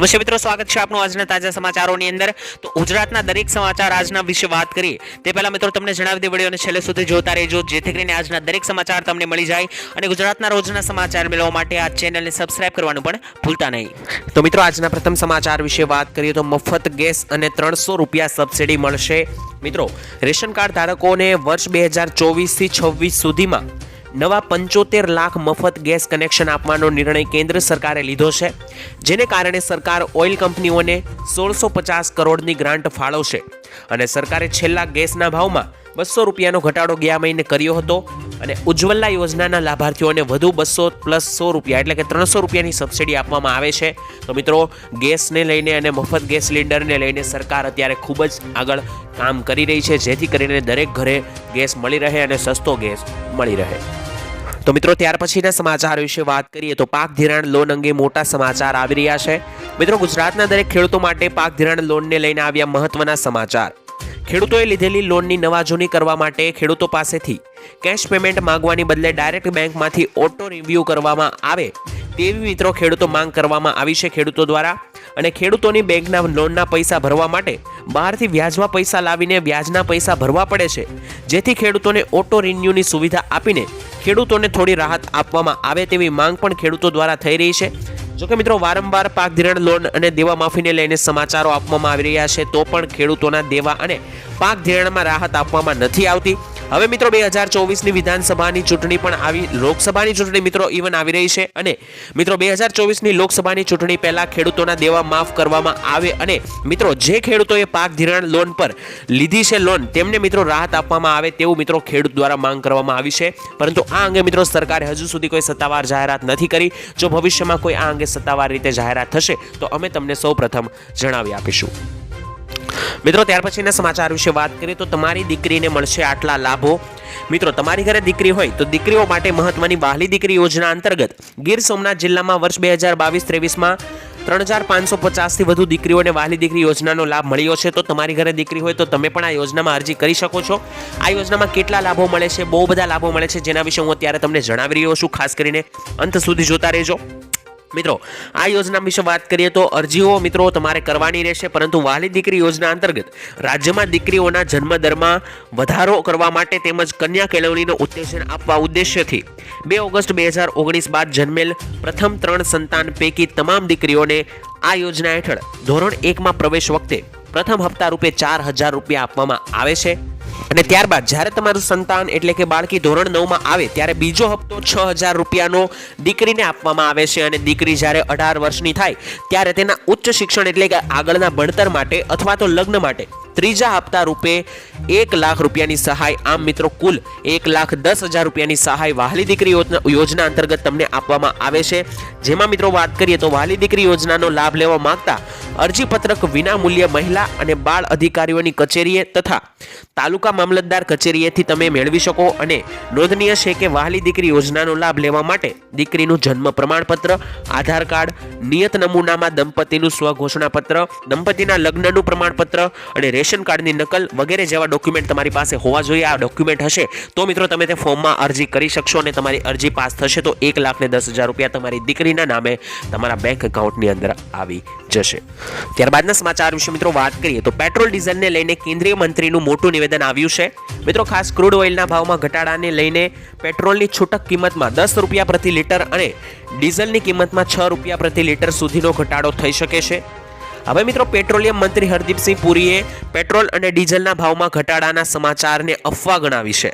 નમસ્તે મિત્રો સ્વાગત છે આપનું આજના તાજા સમાચારોની અંદર. તો ગુજરાતના દરેક સમાચાર આજના વિશે વાત કરીએ. તે પહેલાં મિત્રો તમને જણાવી દે વિડીયોને છેલ્લે સુધી જોતા રહેજો, જેથી કરીને આજના દરેક સમાચાર તમને મળી જાય અને ગુજરાતના રોજના સમાચાર મેળવવા માટે આ ચેનલને સબસ્ક્રાઇબ કરવાનું પણ ભૂલતા નહીં. તો મિત્રો આજના પ્રથમ સમાચાર વિશે વાત કરીએ તો મફત ગેસ અને ત્રણસો રૂપિયા સબસિડી મળશે. મિત્રો, રેશન કાર્ડ ધારકોને વર્ષ બે હજાર ચોવીસથી છવ્વીસ સુધીમાં નવા પંચોતેર લાખ મફત ગેસ કનેક્શન આપવાનો નિર્ણય કેન્દ્ર સરકારે લીધો છે, જેને કારણે સરકાર ઓઇલ કંપનીઓને સોળસો પચાસ કરોડની ગ્રાન્ટ ફાળવશે. અને સરકારે છેલ્લા ગેસના ભાવમાં બસો રૂપિયાનો ઘટાડો ગયા મહિને કર્યો હતો. અને ઉજ્જવલા યોજનાના લાભાર્થીઓને વધુ બસો પ્લસ સો રૂપિયા એટલે કે ત્રણસો રૂપિયાની સબસિડી આપવામાં આવે છે. તો મિત્રો, ગેસને લઈને અને મફત ગેસ સિલિન્ડરને લઈને સરકાર અત્યારે ખૂબ જ આગળ કામ કરી રહી છે, જેથી કરીને દરેક ઘરે ગેસ મળી રહે અને સસ્તો ગેસ મળી રહે. તો મિત્રો, ત્યાર પછીના સમાચાર વિશે વાત કરીએ તો પાક ધિરાણ લોન અંગે મોટા સમાચાર આવી રહ્યા છે. મિત્રો, ગુજરાતના દરેક ખેડૂતો માટે પાક ધિરાણ લોનને લઈને આવ્યા મહત્વના સમાચાર. ખેડૂતોએ લીધેલી લોનની નવાજૂની કરવા માટે ખેડૂતો પાસેથી કેશ પેમેન્ટ માંગવાની બદલે ડાયરેક્ટ બેંકમાંથી ઓટો રિવ્યૂ કરવામાં આવે તેવી મિત્રો ખેડૂતો માંગ કરવામાં આવી છે ખેડૂતો દ્વારા. અને ખેડૂતોની બેંકના લોનના પૈસા ભરવા માટે બહારથી વ્યાજમાં પૈસા લાવીને વ્યાજના પૈસા ભરવા પડે છે. જેથી ખેડૂતોને ઓટો રિન્યુની સુવિધા આપીને ખેડૂતોને થોડી રાહત આપવામાં આવે તેવી માંગ પણ ખેડૂતો દ્વારા થઈ રહી છે. જોકે મિત્રો, વારંવાર પાક ધિરાણ લોન અને દેવા માફીને લઈને સમાચારો આપવામાં આવી રહ્યા છે, તો પણ ખેડૂતોના દેવા અને પાક ધિરાણમાં રાહત આપવામાં નથી આવતી. હવે મિત્રો બે હજાર ચોવીસની વિધાનસભાની ચૂંટણી પણ આવી, લોકસભાની ચૂંટણી મિત્રો ઇવન આવી રહી છે અને મિત્રો બે હજાર ચોવીસની લોકસભાની ચૂંટણી પહેલાં ખેડૂતોના દેવા માફ કરવામાં આવે અને મિત્રો જે ખેડૂતોએ પાક ધિરાણ લોન પર લીધી છે લોન, તેમને મિત્રો રાહત આપવામાં આવે તેવું મિત્રો ખેડૂત દ્વારા માંગ કરવામાં આવી છે. પરંતુ આ અંગે મિત્રો સરકારે હજુ સુધી કોઈ સત્તાવાર જાહેરાત નથી કરી. જો ભવિષ્યમાં કોઈ આ અંગે સત્તાવાર રીતે જાહેરાત થશે, તો અમે તમને સૌ પ્રથમ જણાવી આપીશું. મિત્રો, ત્યાર પછીના સમાચાર વિશે વાત કરીએ તો તમારી દીકરીને મળશે આટલા લાભો. મિત્રો, તમારી ઘરે દીકરી હોય તો દીકરીઓ માટે મહત્વની વહાલી દીકરી યોજના અંતર્ગત ગીર સોમનાથ જિલ્લામાં વર્ષ બે હજાર બાવીસ ત્રેવીસમાં ત્રણ હજાર પાંચસો પચાસથી વધુ દીકરીઓને વહાલી દીકરી યોજનાનો લાભ મળ્યો છે. તો તમારી ઘરે દીકરી હોય તો તમે પણ આ યોજનામાં અરજી કરી શકો છો. આ યોજનામાં કેટલા લાભો મળે છે? બહુ બધા લાભો મળે છે. જેના વિશે હું અત્યારે તમને જણાવી રહ્યો છું. ખાસ કરીને અંત સુધી જોતા રહેજો. મિત્રો, આ યોજના વિશે વાત કરીએ તો અરજીઓ મિત્રો તમારે કરવાની રહેશે, પરંતુ વાલી દીકરી યોજના અંતર્ગત રાજ્યમાં દીકરીઓના જન્મદરમાં વધારો કરવા માટે તેમજ કન્યા કેળવણીનો ઉત્તેજન આપવા ઉદ્દેશ્યથી બે ઓગસ્ટ બે હજાર ઓગણીસ બાદ જન્મેલ પ્રથમ ત્રણ સંતાન પૈકી તમામ દીકરીઓને આ યોજના હેઠળ ધોરણ એકમાં પ્રવેશ વખતે પ્રથમ હપ્તા રૂપે ચાર હજાર રૂપિયા આપવામાં આવે છે. અને ત્યારબાદ જ્યારે તમારું સંતાન એટલે કે બાળકી ધોરણ નવમાં આવે, ત્યારે બીજો હપ્તો છ હજાર રૂપિયાનો દીકરીને આપવામાં આવે છે અને દીકરી જ્યારે અઢાર વર્ષની થાય, ત્યારે તેના ઉચ્ચ શિક્ષણ એટલે કે આગળના ભણતર માટે અથવા તો લગ્ન માટે ત્રીજા હપ્તા રૂપે એક લાખ રૂપિયાની સહાય. આમ મિત્રો, કુલ એક લાખ દસ હજાર રૂપિયાની સહાય વહાલી દીકરી યોજના અંતર્ગત તમને આપવામાં આવે છે. જેમાં મિત્રો વાત કરીએ તો વહાલી દીકરી યોજનાનો લાભ લેવા માંગતા અરજીપત્રક વિનામૂલ્યે મહિલા અને બાળ અધિકારીઓની કચેરીએ તથા તાલુકા મામલતદાર કચેરીએથી તમે મેળવી શકો અને નોંધનીય છે કે વહાલી દીકરી યોજનાનો લાભ લેવા માટે દીકરીનું જન્મ પ્રમાણપત્ર, આધાર કાર્ડ, નિયત નમૂનામાં દંપતીનું સ્વઘોષણાપત્ર દંપતીના લગ્નનું પ્રમાણપત્ર અને રેશન કાર્ડની નકલ વગેરે જેવા ડોક્યુમેન્ટ તમારી પાસે હોવા જોઈએ. આ ડોક્યુમેન્ટ હશે તો મિત્રો તમે તે ફોર્મમાં અરજી કરી શકશો અને તમારી અરજી પાસ થશે તો એક લાખ ને દસ હજાર રૂપિયા તમારી દીકરીના નામે તમારા બેંક એકાઉન્ટની અંદર આવી જશે. ત્યારબાદના સમાચાર વિશે મિત્રો વાત કરીએ તો પેટ્રોલ ડીઝલને લઈને કેન્દ્રીય મંત્રીનું મોટું નિવેદન આવ્યું છે. મિત્રો ખાસ ક્રૂડ ઓઇલના ભાવમાં ઘટાડાને લઈને પેટ્રોલની છૂટક કિંમતમાં દસ રૂપિયા પ્રતિ લીટર અને ડીઝલની કિંમતમાં છ રૂપિયા પ્રતિ લીટર સુધીનો ઘટાડો થઈ શકે છે. હવે મિત્રો, પેટ્રોલિયમ મંત્રી હરદીપસિંહ પુરીએ પેટ્રોલ અને ડીઝલના ભાવમાં ઘટાડાના સમાચારને અફવા ગણાવી છે.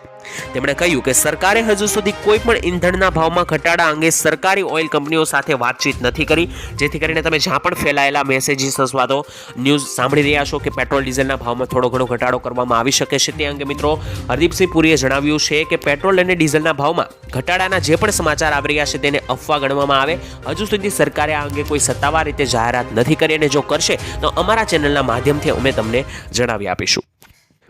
તેમણે કહ્યું કે સરકારે હજુ સુધી કોઈ પણ ઇંધણના ભાવમાં ઘટાડા અંગે સરકારી ઓઇલ કંપનીઓ સાથે વાતચીત નથી કરી. જેથી કરીને તમે જ્યાં પણ ફેલાયેલા મેસેજીસ અથવા તો ન્યૂઝ સાંભળી રહ્યા છો કે પેટ્રોલ, ડીઝલના ભાવમાં થોડો ઘણો ઘટાડો કરવામાં આવી શકે છે, તે અંગે મિત્રો હરદીપસિંહ પુરીએ જણાવ્યું છે કે પેટ્રોલ અને ડીઝલના ભાવમાં ઘટાડાના જે પણ સમાચાર આવી રહ્યા છે તેને અફવા ગણવામાં આવે. હજુ સુધી સરકારે આ અંગે કોઈ સત્તાવાર રીતે જાહેરાત નથી કરી અને જો કરશે તો અમારા ચેનલના માધ્યમથી અમે તમને જણાવી આપીશું.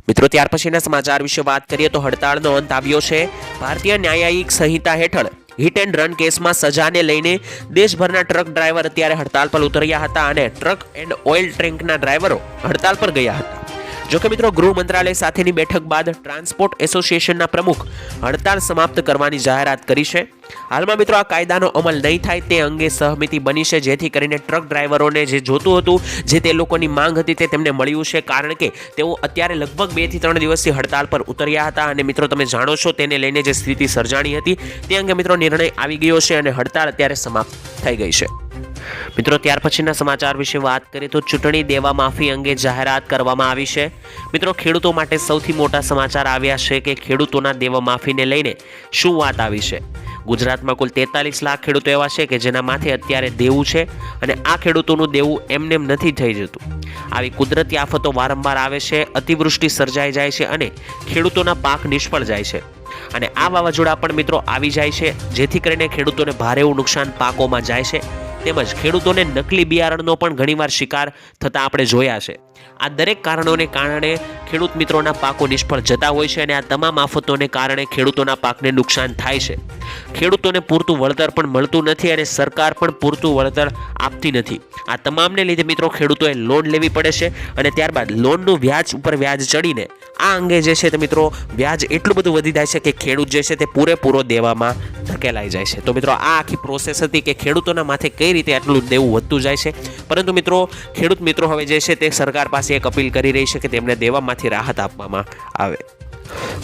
મિત્રો, ત્યાર પછીના સમાચાર વિશે વાત કરીએ તો હડતાળનો અંત આવ્યો છે. ભારતીય ન્યાયિક સંહિતા હેઠળ હિટ એન્ડ રન કેસમાં સજાને લઈને દેશભરના ટ્રક ડ્રાઈવર અત્યારે હડતાલ પર ઉતર્યા હતા અને ટ્રક એન્ડ ઓઇલ ટેન્કના ડ્રાઈવરો હડતાલ પર ગયા હતા. જોકે મિત્રો, ગૃહ મંત્રાલય સાથેની બેઠક બાદ ટ્રાન્સપોર્ટ એસોસિએશનના પ્રમુખ હડતાળ સમાપ્ત કરવાની જાહેરાત કરી છે. હાલમાં મિત્રો, આ કાયદાનો અમલ નહીં થાય તે અંગે સહમતિ બની છે, જેથી કરીને ટ્રક ડ્રાઈવરોને જે જોતું હતું, જે તે લોકોની માંગ હતી તે તેમને મળ્યું છે. કારણ કે તેઓ અત્યારે લગભગ બેથી ત્રણ દિવસથી હડતાળ પર ઉતર્યા હતા અને મિત્રો, તમે જાણો છો તેને લઈને જે સ્થિતિ સર્જાણી હતી, તે અંગે મિત્રો નિર્ણય આવી ગયો છે અને હડતાળ અત્યારે સમાપ્ત થઈ ગઈ છે. મિત્રો, ત્યાર પછીના સમાચાર વિશે વાત કરીએ તો ચૂંટણી દેવા માફી અંગે જાહેરાત કરવામાં આવી છે. મિત્રો, ખેડૂતો માટે સૌથી મોટા સમાચાર આવ્યા છે કે ખેડૂતોના દેવા માફીને લઈને શું વાત આવી છે? ગુજરાતમાં કુલ તેતાલીસ લાખ ખેડૂતો એવા છે કે જેના માથે અત્યારે દેવું છે અને આ ખેડૂતોનું દેવું એમનેમ નથી થઈ જતું. આવી કુદરતી આફતો વારંવાર આવે છે, અતિવૃષ્ટિ સર્જાઈ જાય છે અને ખેડૂતોના પાક નિષ્ફળ જાય છે. અને આ વાવાઝોડા પણ મિત્રો આવી જાય છે, જેથી કરીને ખેડૂતોને ભારે એવું નુકસાન પાકોમાં જાય છે. તેમજ ખેડૂતોને નકલી બિયારણનો પણ ઘણીવાર શિકાર થતા આપણે જોયા છે. આ દરેક કારણોને કારણે ખેડૂત મિત્રોના પાકો નિષ્ફળ જતા હોય છે અને આ તમામ આફતોને કારણે ખેડૂતોના પાકને નુકસાન થાય છે. ખેડૂતોને પૂરતું વળતર પણ મળતું નથી અને સરકાર પણ પૂરતું વળતર આપતી નથી. આ તમામને લીધે મિત્રો ખેડૂતોએ લોન લેવી પડે છે અને ત્યારબાદ લોનનું વ્યાજ ઉપર વ્યાજ ચડીને આ અંગે જે છે તે મિત્રો વ્યાજ એટલું બધું વધી જાય છે કે ખેડૂત જે છે તે પૂરેપૂરો દેવામાં ધકેલાઈ જાય છે. તો મિત્રો આ આખી પ્રોસેસ હતી કે ખેડૂતોના માથે કઈ રીતે આટલું દેવું વધતું જાય છે? પરંતુ મિત્રો ખેડૂત મિત્રો હવે જે છે તે સરકાર પાસે એક અપીલ કરી રહી છે કે તેમને દેવામાંથી રાહત આપવામાં આવે.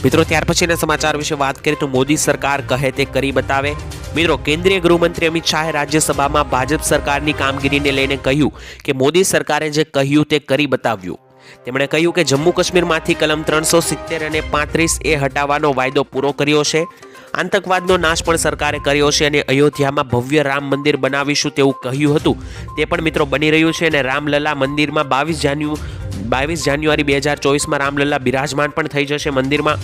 મિત્રો, ત્યાર પછીના સમાચાર વિશે વાત કરીએ તો મોદી સરકાર કહે તે કરી બતાવે. મિત્રો, કેન્દ્રીય ગૃહમંત્રી અમિત શાહે રાજ્યસભામાં ભાજપ સરકારની કામગીરીને લઈને કહ્યું કે મોદી સરકારે જે કહ્યું તે કરી બતાવ્યું. તેમણે કહ્યું કે જમ્મુ કાશ્મીરમાંથી કલમ ત્રણસો સિત્તેર અને પાંત્રીસ એ હટાવવાનો વાયદો પૂરો કર્યો છે. આતંકવાદનો નાશ પણ સરકારે કર્યો છે અને અયોધ્યામાં ભવ્ય રામ મંદિર બનાવીશું તેવું કહ્યું હતું. તે પણ મિત્રો બની રહ્યું છે અને રામલલા મંદિરમાં બાવીસ જાન્યુ બાવીસ જાન્યુઆરી બે હજાર ચોવીસમાં રામલલ્લા બિરાજમાન પણ થઈ જશે મંદિરમાં.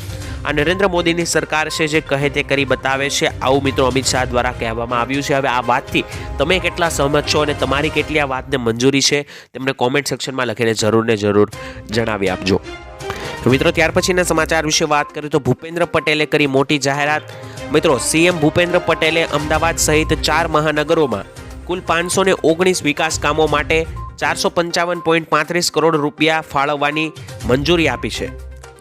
આ નરેન્દ્ર મોદીની સરકાર છે જે કહે તે કરી બતાવે છે. આવું મિત્રો અમિત શાહ દ્વારા કહેવામાં આવ્યું છે. હવે આ વાતથી તમે કેટલા સહમત છો અને તમારી કેટલી આ વાતને મંજૂરી છે તેમને કોમેન્ટ સેક્શનમાં લખીને જરૂરને જરૂર જણાવી આપજો. મિત્રો ત્યાર પછીના સમાચાર વિશે વાત કરીએ તો ભૂપેન્દ્ર પટેલે કરી મોટી જાહેરાત. મિત્રો સીએમ ભૂપેન્દ્ર પટેલે અમદાવાદ સહિત ચાર મહાનગરોમાં કુલ પાંચસો ઓગણીસ વિકાસ કામો માટે ચારસો પંચાવન પોઈન્ટ પાંત્રીસ કરોડ રૂપિયા ફાળવવાની મંજૂરી આપી છે.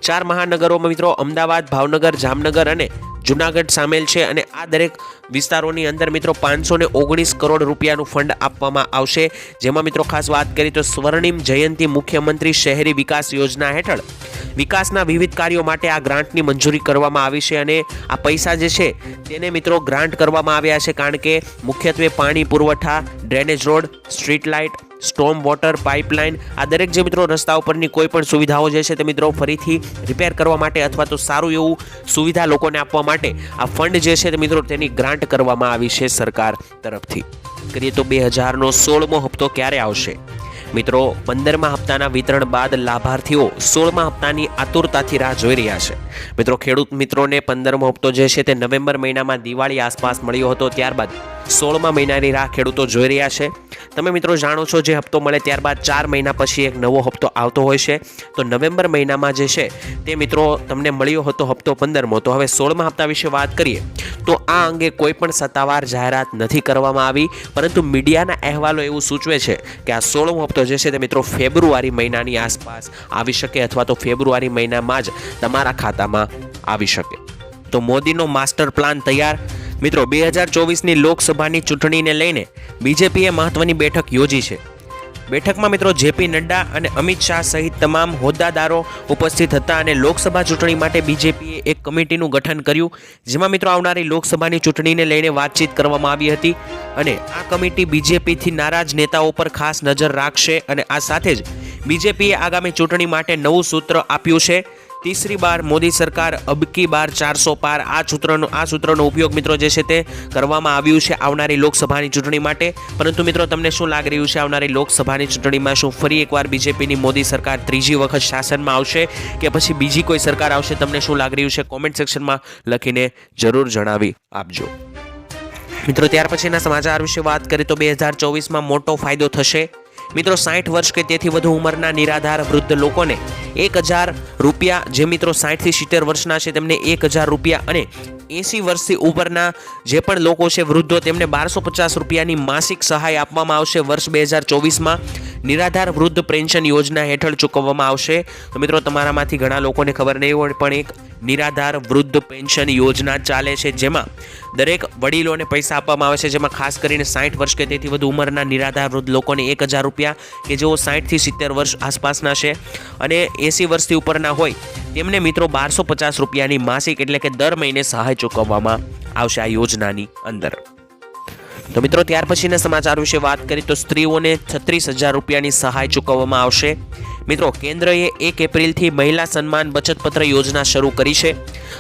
ચાર મહાનગરોમાં મિત્રો અમદાવાદ, ભાવનગર, જામનગર અને જુનાગઢ સામેલ છે અને આ દરેક વિસ્તારોની અંદર મિત્રો પાંચસો ઓગણીસ કરોડ રૂપિયાનું ફંડ આપવામાં આવશે. જેમાં મિત્રો ખાસ વાત કરીએ તો સ્વર્ણિમ જયંતિ મુખ્યમંત્રી શહેરી વિકાસ યોજના હેઠળ વિકાસના વિવિધ કાર્યો માટે આ ગ્રાન્ટની મંજૂરી કરવામાં આવી છે અને આ પૈસા જે છે તેને મિત્રો ગ્રાન્ટ કરવામાં આવ્યા છે. કારણ કે મુખ્યત્વે પાણી પુરવઠા, drainage road, street light storm water pipeline આ દરેક જે મિત્રો રસ્તા ઉપરની કોઈ પણ સુવિધાઓ જે છે તે મિત્રો ફરીથી રિપેર કરવા માટે અથવા તો સારું એવું સુવિધા લોકોને આપવા માટે આ ફંડ જે છે તે મિત્રો તેની ગ્રાન્ટ કરવામાં આવી છે સરકાર તરફથી. કરીએ તો બે હજારનો સોળમો હપ્તો ક્યારે આવશે? મિત્રો, પંદરમા હપ્તાના વિતરણ બાદ લાભાર્થીઓ સોળમા હપ્તાની આતુરતાથી રાહ જોઈ રહ્યા છે. મિત્રો, ખેડૂત મિત્રોને પંદરમો હપ્તો જે છે તે નવેમ્બર મહિનામાં દિવાળી આસપાસ મળ્યો હતો ત્યારબાદ સોળમા મહિનાની રાહ ખેડૂતો જોઈ રહ્યા છે. તમે મિત્રો જાણો છો, જે હપ્તો મળે ત્યારબાદ ચાર મહિના પછી એક નવો હપ્તો આવતો હોય છે. તો નવેમ્બર મહિનામાં જે છે, તે મિત્રો તમને મળ્યો હતો હપ્તો પંદરમો. તો હવે સોળમા હપ્તા વિશે વાત કરીએ. તો આ અંગે કોઈ પણ સત્તાવાર જાહેરાત નથી કરવામાં આવી, પરંતુ મીડિયાના અહેવાલો એવું સૂચવે છે કે આ સોળમો હપ્તો જે છે, તે મિત્રો ફેબ્રુઆરી મહિનાની આસપાસ આવી શકે અથવા તો ફેબ્રુઆરી મહિનામાં જ તમારા ખાતામાં આવી શકે. તો મોદીનો માસ્ટર પ્લાન તૈયાર. મિત્રો, બે હજાર ચોવીસની લોકસભાની ચૂંટણીને લઈને બીજેપીએ મહત્વની બેઠક યોજી છે. બેઠકમાં મિત્રો, જેપી નડ્ડા અને અમિત શાહ સહિત તમામ હોદ્દાદારો ઉપસ્થિત હતા અને લોકસભા ચૂંટણી માટે બીજેપીએ એક કમિટીનું ગઠન કર્યું, જેમાં મિત્રો આવનારી લોકસભાની ચૂંટણીને લઈને વાતચીત કરવામાં આવી હતી અને આ કમિટી બીજેપીથી નારાજ નેતાઓ પર ખાસ નજર રાખશે અને આ સાથે જ બીજેપીએ આગામી ચૂંટણી માટે નવું સૂત્ર આપ્યું છે. તીસરી બાર મોદી સરકાર અબકી બાર ચારસો પાર આ સૂત્રનો આ સૂત્રનો ઉપયોગ મિત્રો જે છે તે કરવામાં આવ્યું છે આવનારી લોકસભાની ચૂંટણી માટે। પરંતુ મિત્રો તમને શું લાગી રહ્યું છે આવનારી લોકસભાની ચૂંટણીમાં શું ફરી એકવાર બીજેપીની મોદી સરકાર ત્રીજી વખત શાસનમાં આવશે કે પછી બીજી કોઈ સરકાર આવશે? તમને શું લાગી રહ્યું છે? કોમેન્ટ સેક્શનમાં લખીને જરૂર જણાવી આપજો. મિત્રો, ત્યાર પછીના સમાચાર વિશે વાત કરીએ તો બે હજાર ચોવીસમાં મોટો ફાયદો થશે. મિત્રો, સાઠ વર્ષ કે તેથી વધુ ઉંમરના નિરાધાર વૃદ્ધ લોકોને એક હજાર રૂપિયા, જે મિત્રો સાઠથી સિત્તેર વર્ષના છે, તેમને એક હજાર રૂપિયા અને એંસી વર્ષથી ઉપરના જે પણ લોકો છે, વૃદ્ધો, તેમને બારસો પચાસ રૂપિયાની માસિક સહાય આપવામાં આવશે. વર્ષ બે હજાર ચોવીસમાં નિરાધાર વૃદ્ધ પેન્શન યોજના હેઠળ ચૂકવવામાં આવશે. તો મિત્રો, તમારામાંથી ઘણા લોકોને ખબર નહીં હોય, પણ એક નિરાધાર વૃદ્ધ પેન્શન યોજના ચાલે છે, જેમાં દરેક વડીલોને પૈસા આપવામાં આવે છે, જેમાં ખાસ કરીને સાઠ વર્ષ કે તેથી વધુ ઉંમરના નિરાધાર વૃદ્ધ લોકોને એક હજાર રૂપિયા કે જેઓ સાઠથી સિત્તેર વર્ષ આસપાસના છે અને એંસી વર્ષથી ઉપરના હોય, તેમને મિત્રો બારસો પચાસ રૂપિયાની માસિક એટલે કે દર મહિને સહાય ચૂકવવામાં આવશે આ યોજનાની અંદર. તો મિત્રો, ત્યાર પછીના સમાચાર વિશે વાત કરીએ તો સ્ત્રીઓને છત્રીસ હજાર રૂપિયાની સહાય ચૂકવવામાં આવશે. મિત્રો, કેન્દ્રએ એક એપ્રિલથી મહિલા સન્માન બચતપત્ર યોજના શરૂ કરી છે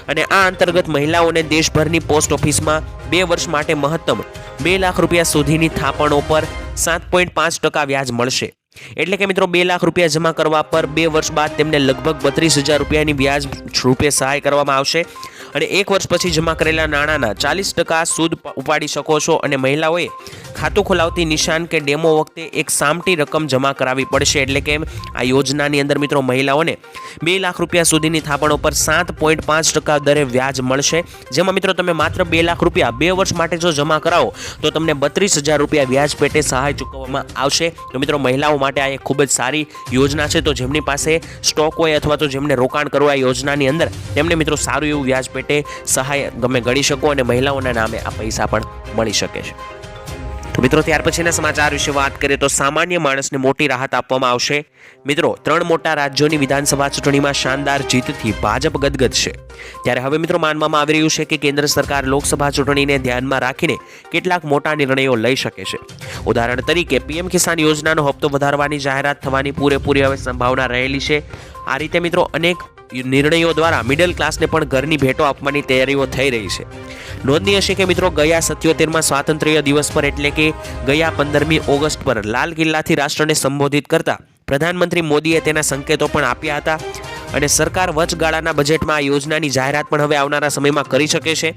અને આ અંતર્ગત મહિલાઓને દેશભરની પોસ્ટ ઓફિસમાં બે વર્ષ માટે મહત્તમ બે લાખ રૂપિયા સુધીની થાપણો પર સાત પોઈન્ટ પાંચ ટકા વ્યાજ મળશે. એટલે કે મિત્રો બે લાખ રૂપિયા જમા કરવા પર બે વર્ષ બાદ તેમને લગભગ બત્રીસ હજાર રૂપિયાની વ્યાજ રૂપે સહાય કરવામાં આવશે. અને એક વર્ષ પછી જમા કરેલા નાણાંના ચાલીસ ટકા સૂદ ઉપાડી શકો છો. અને મહિલાઓએ ખાતું ખોલાવતી નિશાન કે ડેમો વખતે એક સામટી રકમ જમા કરાવવી પડશે. એટલે કે આ યોજનાની અંદર મિત્રો મહિલાઓને બે લાખ રૂપિયા સુધીની થાપણો પર સાત પોઈન્ટ પાંચ ટકા દરે વ્યાજ મળશે. જેમાં મિત્રો તમે માત્ર બે લાખ રૂપિયા બે વર્ષ માટે જો જમા કરાવો તો તમને બત્રીસ હજાર રૂપિયા વ્યાજ પેટે સહાય ચૂકવવામાં આવશે. તો મિત્રો મહિલાઓ માટે આ એક ખૂબ જ સારી યોજના છે. તો જેમની પાસે સ્ટોક હોય અથવા તો જેમને રોકાણ કરવું આ યોજનાની અંદર, તેમને મિત્રો સારું એવું વ્યાજ પેટે સહાય તમે ગણી શકો અને મહિલાઓના નામે આ પૈસા પણ મળી શકે છે. તો મિત્રો, ત્યાર પછીના સમાચાર વિશે વાત કરીએ તો સામાન્ય માણસને મોટી રાહત આપવામાં આવશે. મિત્રો, ત્રણ મોટા રાજ્યોની વિધાનસભા ચૂંટણીમાં શાનદાર જીતથી ભાજપ ગદગદ છે ત્યારે હવે મિત્રો, માનવામાં આવી રહ્યું છે કે કેન્દ્ર સરકાર લોકસભા ચૂંટણીને ધ્યાનમાં રાખીને કેટલાક મોટા નિર્ણયો લઈ શકે છે. ઉદાહરણ તરીકે, પીએમ કિસાન યોજનાનો હપ્તો વધારવાની જાહેરાત થવાની પૂરેપૂરી હવે સંભાવના રહેલી છે. આ રીતે મિત્રો, અનેક નિર્ણયો દ્વારા મિડલ ક્લાસને પણ ઘરની ભેટો આપવાની તૈયારીઓ થઈ રહી છે. નોંધનીય છે કે મિત્રો ગયા સત્યોતેરમાં સ્વાતંત્ર્ય દિવસ પર એટલે કે ગયા પંદરમી ઓગસ્ટ પર લાલ કિલ્લાથી રાષ્ટ્રને સંબોધિત કરતા પ્રધાનમંત્રી મોદીએ તેના સંકેતો પણ આપ્યા હતા અને સરકાર વચગાળાના બજેટમાં આ યોજનાની જાહેરાત પણ હવે આવનારા સમયમાં કરી શકે છે.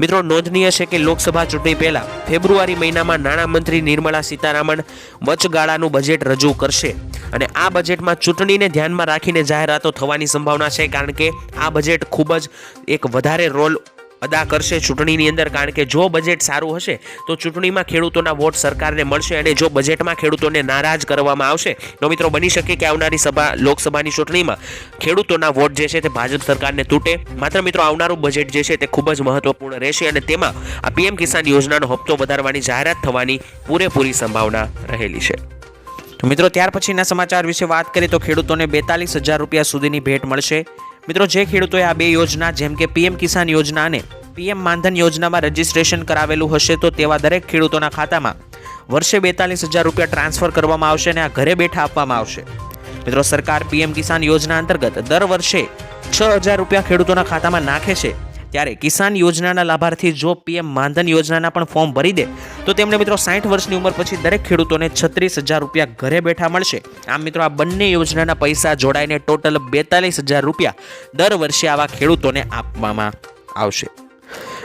મિત્રો, નોંધનીય છે કે લોકસભા ચૂંટણી પહેલા ફેબ્રુઆરી મહિનામાં નાણામંત્રી નિર્મલા સીતારામન વચગાળાનું બજેટ રજૂ કરશે. અને આ બજેટમાં ચૂંટણીને ધ્યાનમાં રાખીને જાહેરાતો થવાની સંભાવના છે, કારણ કે આ બજેટ ખૂબ જ એક વધારે રોલ અદા કરશે ચૂંટણીની અંદર, કારણ કે જો બજેટ સારું હશે, તો ચૂંટણીમાં ખેડૂતોના વોટ સરકારને મળશે અને જો બજેટમાં ખેડૂતોને નારાજ કરવામાં આવશે, તો મિત્રો બની શકે કે આવનારી સભા, લોકસભાની ચૂંટણીમાં ખેડૂતોના વોટ જે છે તે ભાજપ સરકારને તૂટે. માત્ર મિત્રો આવનારું બજેટ જે છે તે ખૂબ જ મહત્વપૂર્ણ રહેશે અને તેમાં આ પીએમ કિસાન યોજનાનો હપ્તો વધારવાની જાહેરાત થવાની પૂરેપૂરી સંભાવના રહેલી છે. તો મિત્રો ત્યાર પછીના સમાચાર વિશે વાત કરીએ તો ખેડૂતોને બેતાલીસ હજાર રૂપિયા સુધીની ભેટ મળશે. મિત્રો, જે ખેડૂતોએ આ બે યોજના, જેમ કે પીએમ કિસાન યોજના અને પીએમ માનધન યોજનામાં રજીસ્ટ્રેશન કરાવેલું હશે, તો તેવા દરેક ખેડૂતોના ખાતામાં વર્ષે બેતાલીસ હજાર રૂપિયા ટ્રાન્સફર કરવામાં આવશે અને આ ઘરે બેઠા આપવામાં આવશે. મિત્રો, સરકાર પીએમ કિસાન યોજના અંતર્ગત દર વર્ષે છ હજાર રૂપિયા ખેડૂતોના ખાતામાં નાખે છે. ત્યારે કિસાન યોજનાના લાભાર્થી જો પીએમ માનધન યોજનાના પણ ફોર્મ ભરી દે, તો તેમને મિત્રો સાઠ વર્ષની ઉંમર પછી દરેક ખેડૂતોને છત્રીસ હજાર રૂપિયા ઘરે બેઠા મળશે. આમ મિત્રો આ બંને યોજનાના પૈસા જોડાઈને ટોટલ બેતાલીસ હજાર રૂપિયા દર વર્ષે આવા ખેડૂતોને આપવામાં આવશે.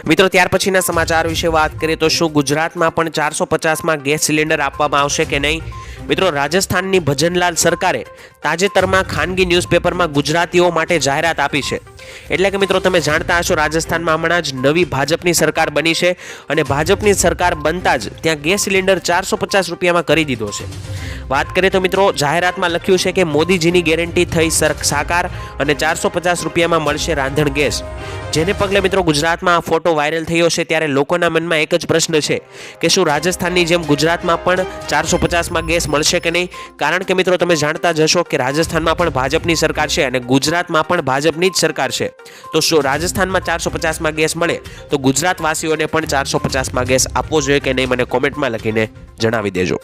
મિત્રો, ત્યાર પછીના સમાચાર વિશે વાત કરીએ તો શું ગુજરાતમાં પણ ચારસો પચાસમાં ગેસ સિલિન્ડર આપવામાં આવશે કે નહીં? મિત્રો, રાજસ્થાનની ભજનલાલ સરકારે તાજેતરમાં ખાનગી ન્યૂઝપેપરમાં ગુજરાતીઓ માટે જાહેરાત આપી છે. એટલે કે મિત્રો, તમે જાણતા હશો રાજસ્થાનમાં હમણાં જ નવી ભાજપની સરકાર બની છે અને ભાજપની સરકાર બનતા જ ત્યાં ગેસ સિલિન્ડર ચારસો પચાસ રૂપિયામાં કરી દીધો છે. વાત કરીએ તો મિત્રો, જાહેરાતમાં લખ્યું છે કે મોદીજીની ગેરંટી થઈ સાકાર અને ચારસો પચાસ રૂપિયામાં મળશે રાંધણ ગેસ. જેને પગલે મિત્રો, ગુજરાતમાં આ ફોટો વાયરલ થયો છે ત્યારે લોકોના મનમાં એક જ પ્રશ્ન છે કે શું રાજસ્થાનની જેમ ગુજરાતમાં પણ ચારસો પચાસમાં ગેસ મળશે કે નહીં? કારણ કે મિત્રો, તમે જાણતા જ હશો કે રાજસ્થાનમાં પણ ભાજપની સરકાર છે અને ગુજરાતમાં પણ ભાજપની જ સરકાર છે. તો શું રાજસ્થાનમાં ચારસો પચાસમાં ગેસ મળે? તો ગુજરાતવાસીઓને પણ ચારસો પચાસમાં ગેસ આપવો જોઈએ કે નહીં? મને કોમેન્ટમાં લખીને જણાવી દેજો.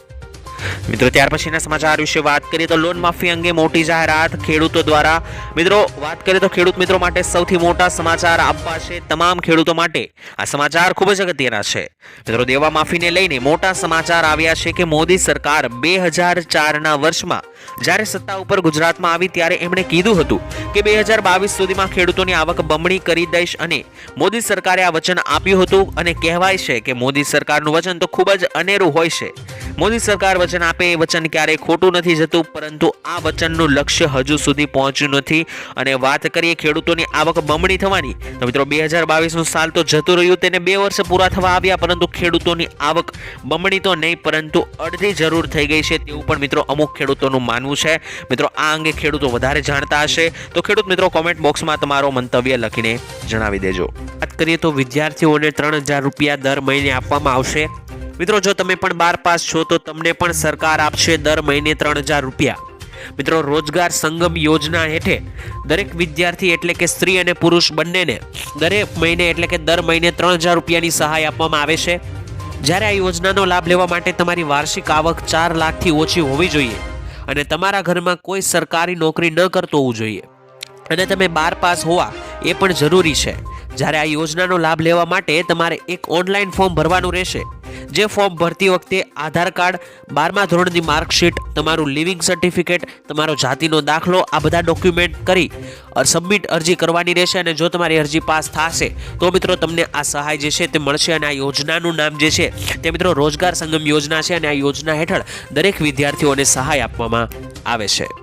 મિત્રો, ત્યાર પછીના સમાચાર વિશે વાત કરીએ તો લોન માફી અંગે મોટી જાહેરાત ખેડૂતો દ્વારા. મિત્રો, વાત કરીએ તો ખેડૂત મિત્રો માટે સૌથી મોટા સમાચાર આપવા છે તમામ ખેડૂતો માટે. આ સમાચાર ખૂબ જ અગત્યના છે. મિત્રો, દેવા માફીને લઈને મોટા સમાચાર આવ્યા છે કે મોદી સરકાર બે હજાર વર્ષમાં, જ્યારે સત્તા ઉપર ગુજરાતમાં આવી ત્યારે એમણે કીધું હતું કે બે હજાર બાવીસ સુધીમાં ખેડૂતોની આવક બમણી કરી દઈશ અને મોદી સરકારે આ વચન આપ્યું હતું અને કહેવાય છે કે મોદી સરકારનું વચન તો ખૂબ જ અનેરું હોય છે. મોદી સરકાર વચન આપે, એ વચન ક્યારેય ખોટું નથી જતું, પરંતુ આ વચનનું લક્ષ્ય હજુ સુધી પહોંચ્યું નથી. અને વાત કરીએ ખેડૂતોની, આવક બમણી થવાની. તો મિત્રો, બે હજાર બાવીસનું સાલ તો જતું રહ્યું, તેને બે વર્ષ પૂરા થવા આવ્યા, પરંતુ ખેડૂતોની આવક બમણી તો નહીં, પરંતુ અડધી જરૂર થઈ ગઈ છે, તેવું પણ મિત્રો અમુક ખેડૂતોનું માનવું છે. મિત્રો, આ અંગે ખેડૂતો વધારે જાણતા હશે. તો ખેડૂત મિત્રો કોમેન્ટ બોક્સમાં તમારો મંતવ્ય લખીને જણાવી દેજો. વાત કરીએ તો વિદ્યાર્થીઓને ત્રણ હજાર રૂપિયા દર મહિને આપવામાં આવશે. મિત્રો, જો તમે પણ બાર પાસ છો, તો તમને પણ સરકાર આપશે દર મહિને ત્રણ હજાર રૂપિયા. મિત્રો, રોજગાર સંગમ યોજના હેઠે દરેક વિદ્યાર્થી એટલે કે સ્ત્રી અને પુરુષ બંનેને દરેક મહિને એટલે કે દર મહિને ત્રણ હજાર રૂપિયાની સહાય આપવામાં આવે છે. જ્યારે આ યોજનાનો લાભ લેવા માટે તમારી વાર્ષિક આવક ચાર લાખથી ઓછી હોવી જોઈએ અને તમારા ઘરમાં કોઈ સરકારી નોકરી ન કરતો હોવું જોઈએ. અને તમે બાર પાસ હોવા એ પણ જરૂરી છે. જ્યારે આ યોજનાનો લાભ લેવા માટે તમારે એક ઓનલાઈન ફોર્મ ભરવાનું રહેશે જે ફોર્મ ભરતી વખતે આધાર કાર્ડ, બારમા ધોરણની માર્કશીટ, તમારું લિવિંગ સર્ટિફિકેટ તમારો જાતિનો દાખલો, આ બધા ડોક્યુમેન્ટ કરી સબમિટ અરજી કરવાની રહેશે અને જો તમારી અરજી પાસ થશે, તો મિત્રો તમને આ સહાય જે છે તે મળશે અને આ યોજનાનું નામ જે છે તે મિત્રો રોજગાર સંગમ યોજના છે અને આ યોજના હેઠળ દરેક વિદ્યાર્થીઓને સહાય આપવામાં આવે છે.